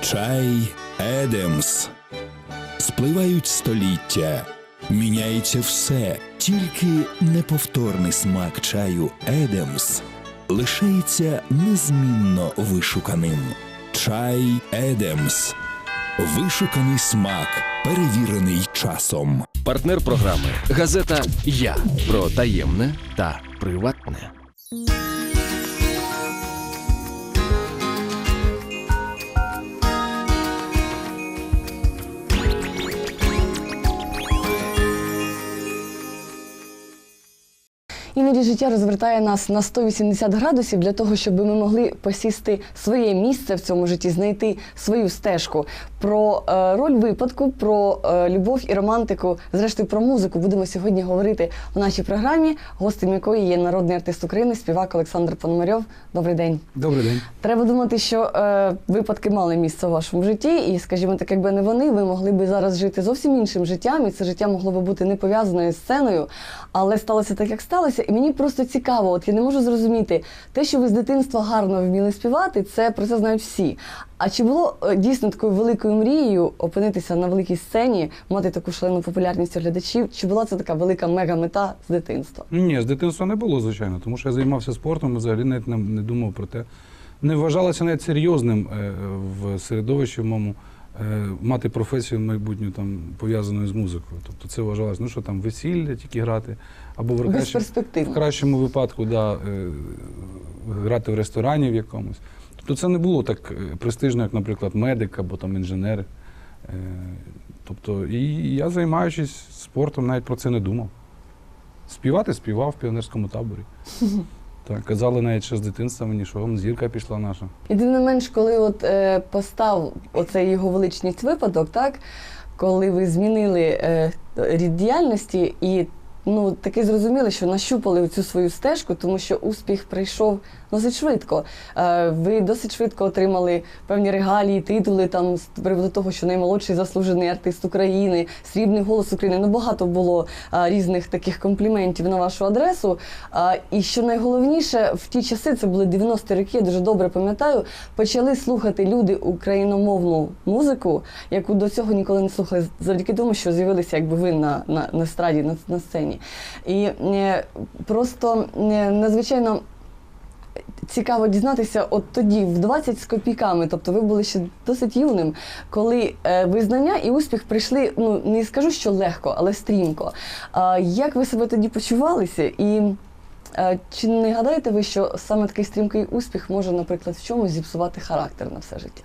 Чай Едемс. Спливають століття. Міняється все, тільки неповторний смак чаю Едемс лишається незмінно вишуканим. Чай Едемс. Вишуканий смак, перевірений часом. Партнер програми газета Я про таємне та приватне. Іноді життя розвертає нас на 180 градусів для того, щоб ми могли посісти своє місце в цьому житті, знайти свою стежку. Про е, роль випадку, про е, любов і романтику, зрештою про музику будемо сьогодні говорити у нашій програмі, гостем якої є народний артист України, співак Олександр Пономарьов. Добрий день. Добрий день. Треба думати, що е, випадки мали місце у вашому житті, і, скажімо так, якби не вони, ви могли би зараз жити зовсім іншим життям, і це життя могло би бути не пов'язаною з сценою, але сталося так, як сталося. І мені просто цікаво, от я не можу зрозуміти, те, що ви з дитинства гарно вміли співати, це про це знають всі. А чи було е, дійсно такою великою мрією опинитися на великій сцені, мати таку шалену популярність у глядачів? Чи була це така велика мега-мета з дитинства? Ні, з дитинства не було, звичайно, тому що я займався спортом і взагалі навіть не, не думав про те. Не вважалося навіть серйозним е, в середовищі в моєму е, мати професію майбутню там пов'язану з музикою. Тобто це вважалося, ну що там весілля тільки грати, або в, кращому- в кращому випадку да, е, грати в ресторані в якомусь. Тобто це не було так е, престижно, як, наприклад, медик або там інженер. Е, Тобто, і я, займаючись спортом, навіть про це не думав. Співати співав в піонерському таборі. Так, казали навіть ще з дитинства мені, що «Он, зірка пішла наша. І тим не менш, коли от е, постав оцей його величність випадок, так коли ви змінили е, рід діяльності і ну таки зрозуміли, що нащупали цю свою стежку, тому що успіх прийшов досить швидко. Е, ви досить швидко отримали певні регалії, титули там з приводу того, що наймолодший заслужений артист України, срібний голос України. Ну багато було е, різних таких компліментів на вашу адресу. Е, і що найголовніше, в ті часи це були 90-ті роки, я дуже добре пам'ятаю, почали слухати люди україномовну музику, яку до цього ніколи не слухали, завдяки тому, що з'явилися якби ви на, на, на естраді, на, на сцені. І просто надзвичайно. Цікаво дізнатися, от тоді, в 20 з копійками, тобто ви були ще досить юним, коли е, визнання і успіх прийшли, ну не скажу, що легко, але стрімко. А як ви себе тоді почувалися? І е, чи не гадаєте ви, що саме такий стрімкий успіх може, наприклад, в чомусь зіпсувати характер на все життя?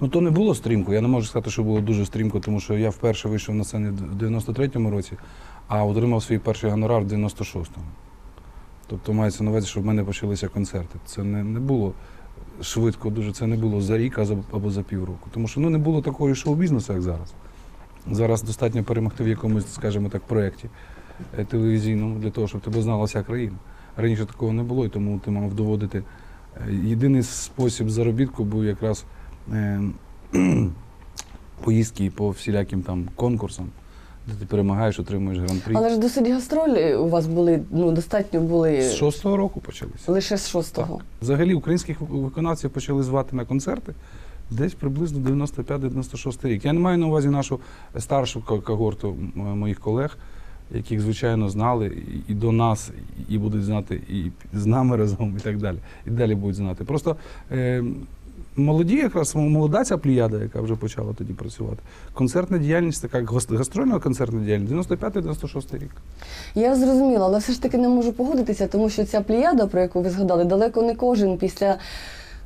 Ну то не було стрімко. Я не можу сказати, що було дуже стрімко, тому що я вперше вийшов на сцені в 93-му році, а отримав свій перший гонорар в 96-му. Тобто мається на увазі, що в мене почалися концерти. Це не, не було швидко, дуже це не було за рік або за півроку. Тому що ну, не було такого шоу-бізнесу, як зараз. Зараз достатньо перемогти в якомусь, скажімо так, проєкті е, телевізійному для того, щоб тебе знала вся країна. Раніше такого не було, і тому ти мав доводити. Е, Єдиний спосіб заробітку був якраз е, поїздки по всіляким там конкурсам, ти перемагаєш, отримуєш гран-прі. Але ж досить гастролі у вас були, ну достатньо були З шостого року почалися. лише з шостого. Взагалі українських виконавців почали звати на концерти десь приблизно 95-96 рік. Я не маю на увазі нашу старшу ко- когорту моїх колег, яких, звичайно, знали і- і до нас, і будуть знати, і з нами разом, і так далі. І далі будуть знати. Просто е, молоді, якраз молода ця пліяда, яка вже почала тоді працювати. Концертна діяльність, така гастрольна концертна діяльність, 95-96 рік. Я зрозуміла, але все ж таки не можу погодитися, тому що ця плеяда, про яку ви згадали, далеко не кожен після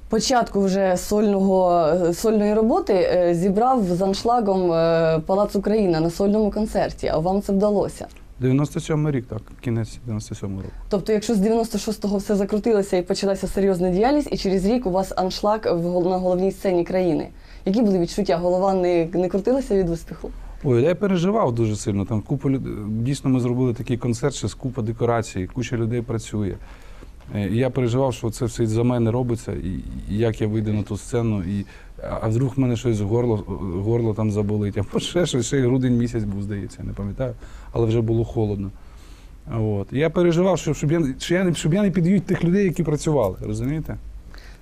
початку вже сольного, е, сольної роботи е, зібрав з аншлагом е, Палац Україна на сольному концерті, а вам це вдалося. 97 рік, так, кінець 97 року. Тобто, якщо з 96-го все закрутилося і почалася серйозна діяльність, і через рік у вас аншлаг в на головній сцені країни. Які були відчуття? Голова не, не крутилася від успіху? Ой, я переживав дуже сильно. Там купа людей. Дійсно, ми зробили такий концерт, ще з купа декорацій, куча людей працює. Е, І я переживав, що це все за мене робиться, і як я вийду на ту сцену, і а вдруг в мене щось горло, горло там заболить, або ще щось, ще грудень місяць був, здається, не пам'ятаю, але вже було холодно. От. І я переживав, що, щоб, я, що я, не- щоб я не підвів тих людей, які працювали, розумієте?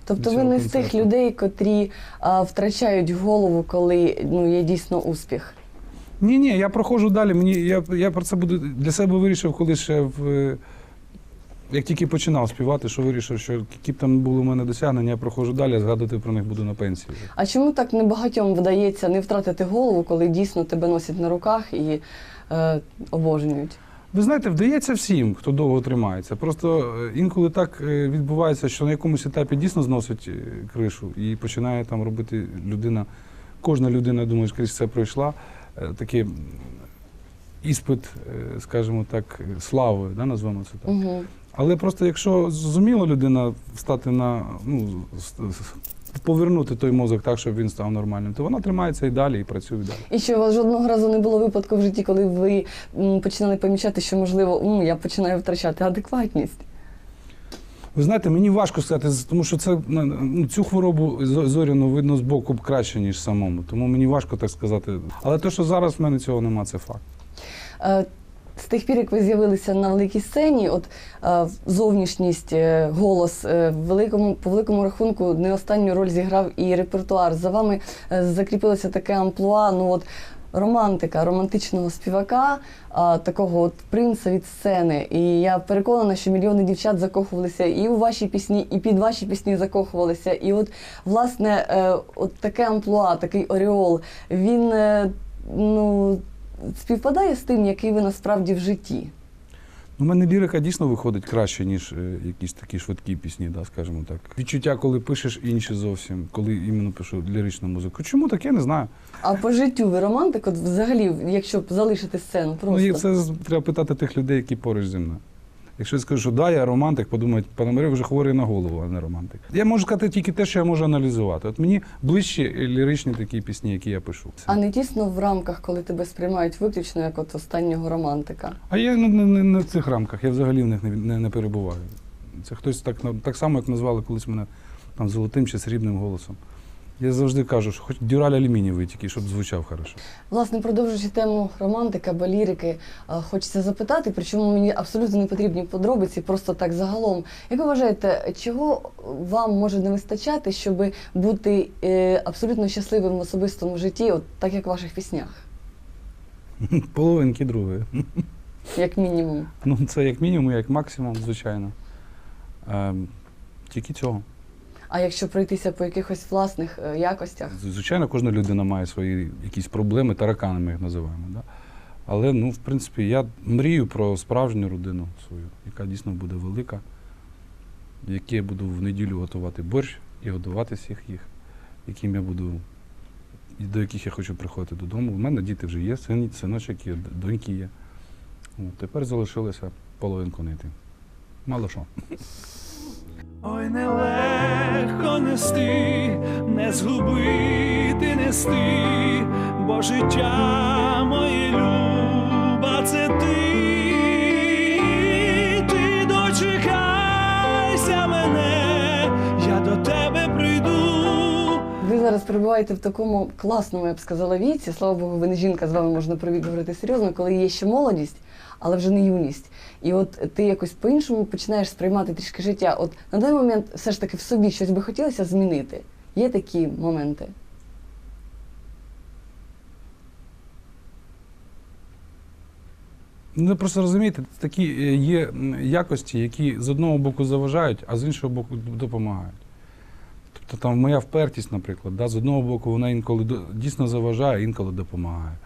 Тобто ви не з тих людей, котрі а, втрачають голову, коли ну, є дійсно успіх. Ні, ні, я проходжу далі. Мені я, я про це буду для себе вирішив, коли ще в. Як тільки починав співати, що вирішив, що які б там були у мене досягнення, я проходжу далі, а згадувати про них буду на пенсії. А чому так небагатьом вдається не втратити голову, коли дійсно тебе носять на руках і е, обожнюють? Ви знаєте, вдається всім, хто довго тримається. Просто е, інколи так е, відбувається, що на якомусь етапі дійсно зносить е, кришу і починає там робити людина. Кожна людина, думаю, скрізь це пройшла. Такий іспит, скажімо так, слави, да, назвемо це так. Угу. Але просто якщо зуміла людина встати на ну повернути той мозок так, щоб він став нормальним, то вона тримається і далі, і працює далі. І що у вас жодного разу не було випадку в житті, коли ви починали помічати, що можливо м, я починаю втрачати адекватність. Ви знаєте, мені важко сказати, тому що це ну, цю хворобу зоряну видно з боку краще, ніж самому. Тому мені важко так сказати. Але те, що зараз в мене цього нема, це факт. З тих пір, як ви з'явилися на великій сцені, от е, зовнішність, е, голос е, великому по великому рахунку не останню роль зіграв і репертуар. За вами закріпилося таке амплуа. Ну от романтика, романтичного співака, а, такого от принца від сцени. І я переконана, що мільйони дівчат закохувалися і у ваші пісні, і під ваші пісні закохувалися. І от власне, е, от таке амплуа, такий оріол, він е, ну співпадає з тим, який ви насправді в житті. У мене лірика дійсно виходить краще, ніж е, якісь такі швидкі пісні, да, скажімо так. Відчуття, коли пишеш інші зовсім, коли іменно пишу ліричну музику. Чому так, я не знаю. А по життю ви романтик, от взагалі, якщо б залишити сцену, Ну, і це треба питати тих людей, які поруч зі мною. Якщо я скажу, що да, я романтик, подумають, Пономарьов вже хворий на голову, а не романтик. Я можу сказати тільки те, що я можу аналізувати. От мені ближчі ліричні такі пісні, які я пишу. а не тісно в рамках, коли тебе сприймають виключно як от останнього романтика. А я не, не, не, не в цих рамках, я взагалі в них не, не, не перебуваю. Це хтось так, так само, як назвали колись мене там золотим чи срібним голосом. Я завжди кажу, що хоч дюраль алюмінієвий тільки, щоб звучав хорошо. Власне, продовжуючи тему романтика або лірики, е, хочеться запитати, причому мені абсолютно не потрібні подробиці, просто так загалом. Як ви вважаєте, чого вам може не вистачати, щоб бути е, абсолютно щасливим в особистому житті, от так як в ваших піснях, Половинки другої. як мінімум? Ну, це як мінімум, як максимум, звичайно. Ем, тільки цього. А якщо пройтися по якихось власних е, якостях? Звичайно, кожна людина має свої якісь проблеми, таракани ми їх називаємо. Да? Але, ну, в принципі, я мрію про справжню родину свою, яка дійсно буде велика, в якій я буду в неділю готувати борщ і годувати всіх їх, яким я буду, до яких я хочу приходити додому. У мене діти вже є, син, синочок є, доньки є. Тепер залишилося половинку знайти. Мало що. Ой, нелегко нести, не згубити нести, бо життя моє люба, це ти, ти дочекайся мене, я до тебе прийду. Ви зараз перебуваєте в такому класному, я б сказала, віці. Слава Богу, ви не жінка, з вами можна про вік говорити серйозно, коли є ще молодість, але вже не юність. І от ти якось по-іншому починаєш сприймати трішки життя. От на даний момент все ж таки в собі щось би хотілося змінити. Є такі моменти. Ну, просто розумієте, такі е, є якості, які з одного боку заважають, а з іншого боку допомагають. Тобто там моя впертість, наприклад, да, з одного боку вона інколи дійсно заважає, інколи допомагає.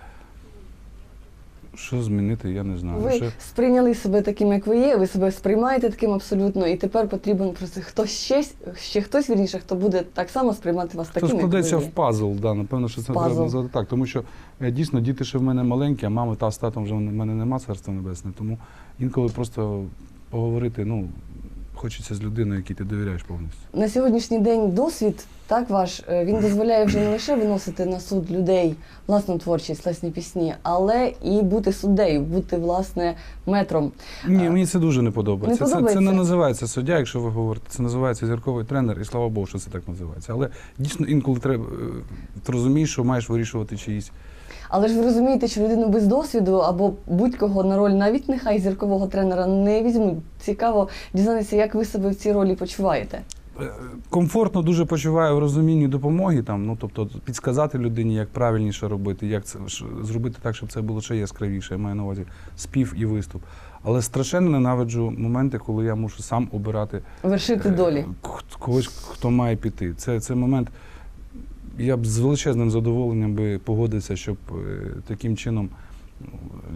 Що змінити, я не знаю. Ви Ще- сприйняли себе таким, як ви є, ви себе сприймаєте таким абсолютно, і тепер потрібен просто хтось ще, ще хтось вірніше, хто буде так само сприймати вас таким, як ви складеться є. в пазл, да, напевно, що це Пазл. треба назвати так. Тому що е, дійсно діти ще в мене маленькі, а мами та з татом вже в мене нема царства небесне. Тому інколи просто поговорити, ну, хочеться з людиною, якій ти довіряєш повністю. На сьогоднішній день досвід, так ваш, е, він дозволяє вже не лише виносити на суд людей власну творчість, власні пісні, але і бути суддею, бути власне метром. Ні, мені це дуже не подобається. не Це, це не називається суддя, якщо ви говорите. Це називається зірковий тренер, і слава Богу, що це так називається. Але дійсно інколи треба е, ти розумієш, що маєш вирішувати чиїсь. Але ж ви розумієте, що людину без досвіду або будь-кого на роль, навіть нехай зіркового тренера не візьмуть. Цікаво дізнатися, як ви себе в цій ролі почуваєте. е, комфортно дуже почуваю в розумінні допомоги, там, ну, тобто підсказати людині, як правильніше робити, як це зробити так, щоб це було ще яскравіше. Я маю на увазі спів і виступ. Але страшенно ненавиджу моменти, коли я мушу сам обирати Вершити е, долі. когось, хто має піти. Це, це момент. Я б з величезним задоволенням би погодився, щоб е, таким чином ну,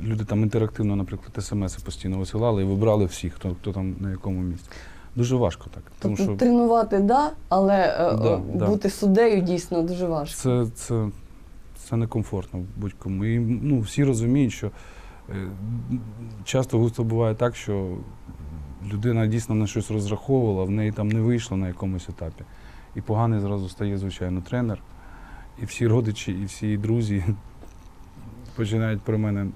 люди там інтерактивно, наприклад, смс постійно висилали і вибрали всіх, хто, хто там на якому місці. Дуже важко так. Тому Тобто що тренувати, да, але е, Да, е, да. бути суддею дійсно дуже важко. це, це, це некомфортно будь-кому. І ну, всі розуміють, що часто густо буває так, що людина дійсно на щось розраховувала, в неї там не вийшло на якомусь етапі. І поганий зразу стає, звичайно, тренер. І всі родичі, і всі друзі починають про мене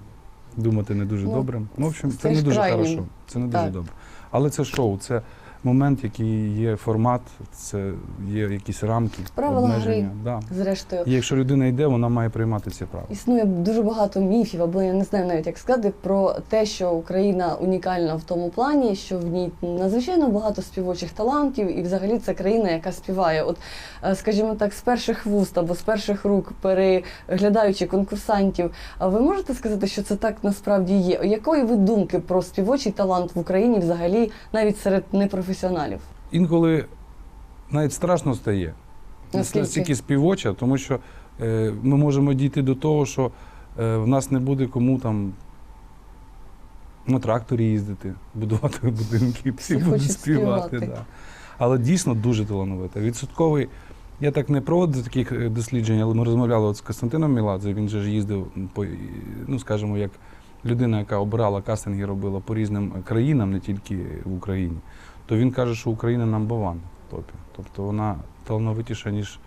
думати не дуже Ну, добре. Ну, в общем, це це не дуже крайнім. хорошо. Це не дуже Так. добре. Але це шоу, це момент, який є формат, це є якісь рамки, Правила обмеження. гри. Да. Зрештою, І якщо людина йде, вона має приймати ці правила. існує дуже багато міфів, або я не знаю навіть як сказати, про те, що Україна унікальна в тому плані, що в ній надзвичайно багато співочих талантів, і взагалі це країна, яка співає. От, е, скажімо так, з перших вуст або з перших рук, переглядаючи конкурсантів, а ви можете сказати, що це так насправді є? Якої ви думки про співочий талант в Україні взагалі, навіть серед непрофесіоналів? Інколи навіть страшно стає. Наскільки? Настільки співоча, тому що е, ми можемо дійти до того, що е, в нас не буде кому там на тракторі їздити, будувати будинки, всі будуть співати. співати. Да. Але дійсно дуже талановита. Відсотковий. Я так не проводив таких е, досліджень, але ми розмовляли от з Костянтином Міладзе. Він же ж їздив по, ну скажімо, як людина, яка обирала кастинги, робила по різним країнам, не тільки в Україні. То він каже, що Україна number one в топі. Тобто вона талановитіша, ніж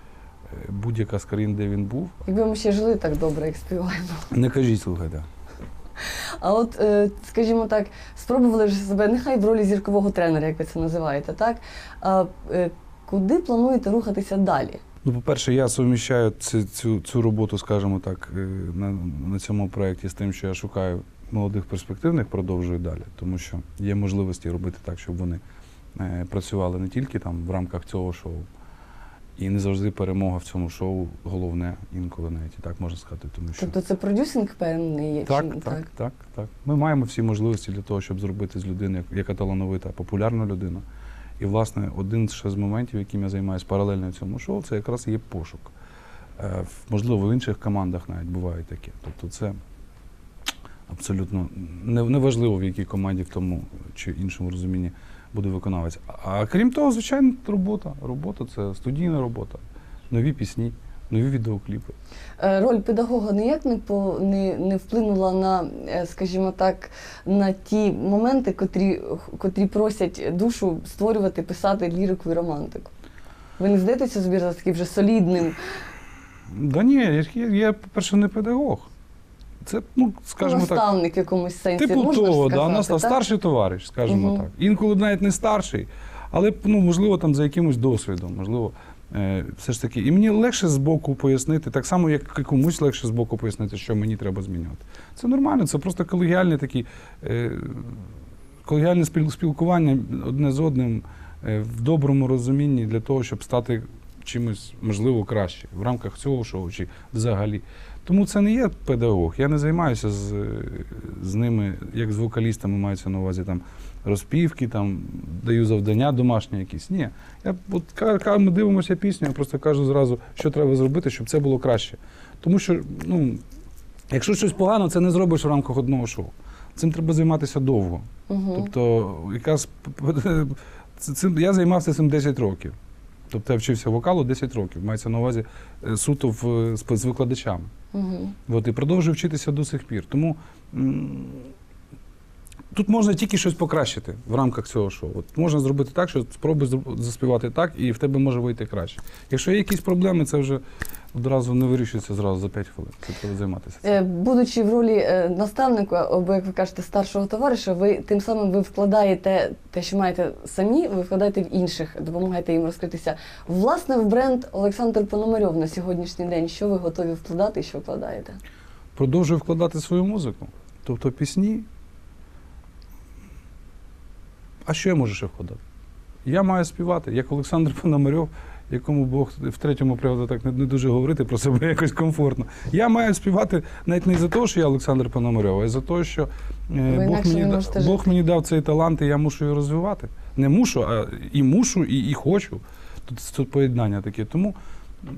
е, будь-яка з країн, де він був. Якби ми ще жили так добре, як співаємо. Не кажіть, слухайте. А от, е, скажімо так, спробували вже себе нехай в ролі зіркового тренера, як ви це називаєте, так? А е, куди плануєте рухатися далі? Ну, по-перше, я суміщаю цю, цю, цю роботу, скажімо так, на, на цьому проєкті з тим, що я шукаю молодих перспективних, продовжую далі, тому що є можливості робити так, щоб вони працювали не тільки там в рамках цього шоу. І не завжди перемога в цьому шоу головне, інколи навіть і так можна сказати. Тому що Тобто це продюсинг певний є? так, чи- так, так, так, Ми маємо всі можливості для того, щоб зробити з людини, яка талановита, популярна людина. І, власне, один ще з моментів, яким я займаюся паралельно цьому шоу, це якраз є пошук. Е, Можливо, в інших командах навіть буває таке. Тобто це абсолютно не- неважливо, в якій команді в тому чи іншому розумінні буде виконавець. А крім того, звичайно, робота. Робота це студійна робота, нові пісні, нові відеокліпи. Е, Роль педагога ніяк не, по, не, не вплинула на, е, скажімо так, на ті моменти, котрі, котрі просять душу створювати, писати лірику і романтику. Ви не здаєтеся собі за таким вже солідним Да ні, я, я, я по-перше, не педагог. Це, ну, скажімо так, наставник в якомусь сенсі. типу можна того, да, сказати, нас так? старший товариш, скажімо Мгм. так. Інколи навіть не старший, але ну, можливо, там за якимось досвідом, можливо, е, все ж таки. І мені легше з боку пояснити, так само, як і комусь легше з боку пояснити, що мені треба змінювати. Це нормально, це просто колегіальне такі, е, колегіальне спілкування одне з одним е, в доброму розумінні для того, щоб стати чимось, можливо, краще в рамках цього шоу чи взагалі. Тому це не є педагог. Я не займаюся з, з ними, як з вокалістами, мається на увазі там розпівки, там даю завдання домашні якісь. Ні. Я от ми дивимося пісню, я просто кажу зразу, що треба зробити, щоб це було краще. Тому що, ну, якщо щось погано, це не зробиш в рамках одного шоу. Цим треба займатися довго. Мгм. Тобто, якраз цим я займався цим 10 років. Тобто я вчився вокалу 10 років. Мається на увазі е, суто в, з викладачами. Мгм. От, і продовжую вчитися до сих пір. Тому тут можна тільки щось покращити в рамках цього шоу. От можна зробити так, що спробуй заспівати так, і в тебе може вийти краще. Якщо є якісь проблеми, це вже одразу не вирішується зразу за 5 хвилин. Це треба займатися. Е, цим. Будучи в ролі е, наставника, або як ви кажете, старшого товариша, ви тим самим ви вкладаєте те, що маєте самі, ви вкладаєте в інших, допомагаєте їм розкритися. Власне, в бренд Олександр Пономарьов на сьогоднішній день, що ви готові вкладати і що вкладаєте? Продовжую вкладати свою музику. Тобто пісні. А що я можу ще вкладати? Я маю співати, як Олександр Пономарьов, якому Бог в третьому приводу так не, не дуже говорити про себе якось комфортно. Я маю співати навіть не за те, що я Олександр Пономарьов, а за те, що е, Бог, мені, да- Бог мені дав цей талант, і я мушу його розвивати. Не мушу, а і мушу, і, і хочу. Тут, тут поєднання таке. Тому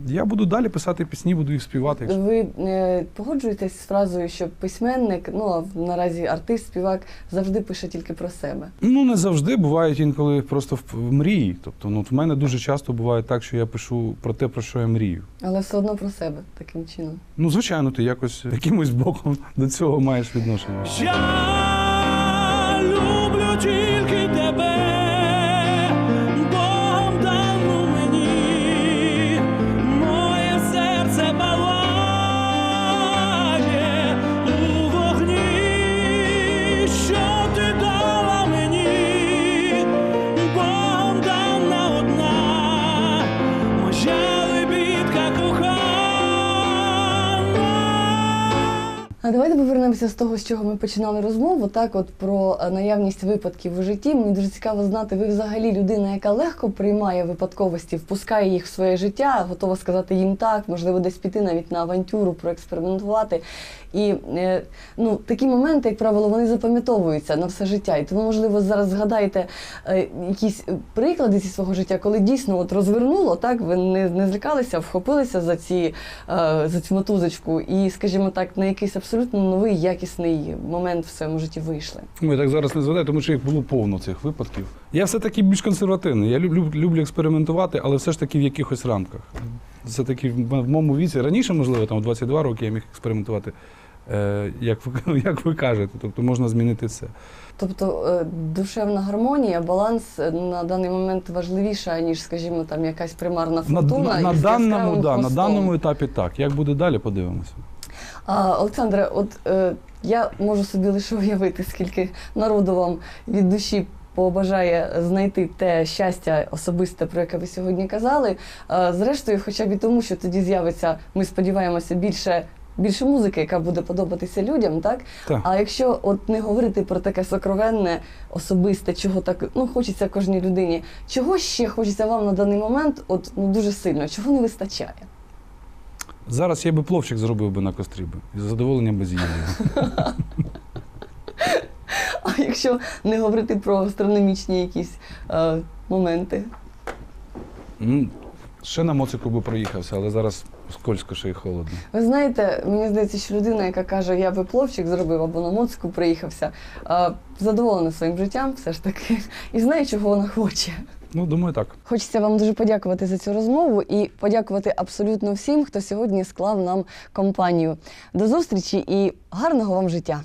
я буду далі писати пісні, буду їх співати. якщо- Ви е, погоджуєтесь з фразою, що письменник, ну а наразі артист, співак завжди пише тільки про себе. Ну, не завжди бувають інколи просто в, в мрії. Тобто, ну, в мене дуже часто буває так, що я пишу про те, про що я мрію. Але все одно про себе таким чином. Ну, звичайно, ти якось якимось боком до цього маєш відношення. Я люблю тільки з того, з чого ми починали розмову. Так, от про е, наявність випадків у житті. Мені дуже цікаво знати, ви взагалі людина, яка легко приймає випадковості, впускає їх в своє життя, готова сказати їм так, можливо, десь піти навіть на авантюру, проекспериментувати. І е, ну, такі моменти, як правило, вони запам'ятовуються на все життя. І тому, можливо, зараз згадаєте е, якісь приклади зі свого життя, коли дійсно от розвернуло, так ви не, не злякалися, вхопилися за ці за цю мотузочку, і, скажімо так, на якийсь абсолютно новий якісний момент в своєму житті вийшли. Ну, я так зараз не згадаю, тому що їх було повно цих випадків. Я все-таки більш консервативний. Я люблю, люблю експериментувати, але все ж таки в якихось рамках. Це таки в моєму віці. Раніше, можливо, там в 22 роки я міг експериментувати, е, як, ви, як ви кажете. Тобто можна змінити все. Тобто е, душевна гармонія, баланс е, на даний момент важливіша, ніж, скажімо, там якась примарна фортуна. на, на, даному, да, на даному етапі так. Як буде далі, подивимося. А, Олександре, от е, я можу собі лише уявити, скільки народу вам від душі побажає знайти те щастя особисте, про яке ви сьогодні казали. Е, зрештою, хоча б і тому, що тоді з'явиться, ми сподіваємося, більше. Більше музики, яка буде подобатися людям, так? Так. А якщо от не говорити про таке сокровенне, особисте, чого так ну хочеться кожній людині, чого ще хочеться вам на даний момент, от ну дуже сильно, чого не вистачає? Зараз я би пловчик зробив би на кострі би. З задоволенням би з'їв. А якщо не говорити про астрономічні якісь е, моменти? Ну, ще на моцику би проїхався, але зараз скользко ще й холодно. Ви знаєте, мені здається, що людина, яка каже, я би пловчик зробив або на моцику приїхався, е, задоволена своїм життям все ж таки і знає, чого вона хоче. Ну, думаю, так. Хочеться вам дуже подякувати за цю розмову і подякувати абсолютно всім, хто сьогодні склав нам компанію. До зустрічі і гарного вам життя!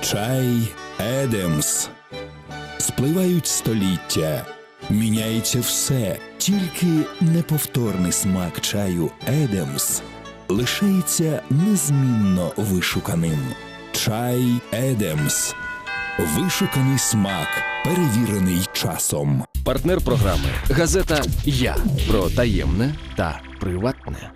Чай Едемс. Спливають століття. Міняється все, тільки неповторний смак чаю Едемс лишається незмінно вишуканим. Чай Едемс. Вишуканий смак, перевірений часом. Партнер програми газета Я про таємне та приватне.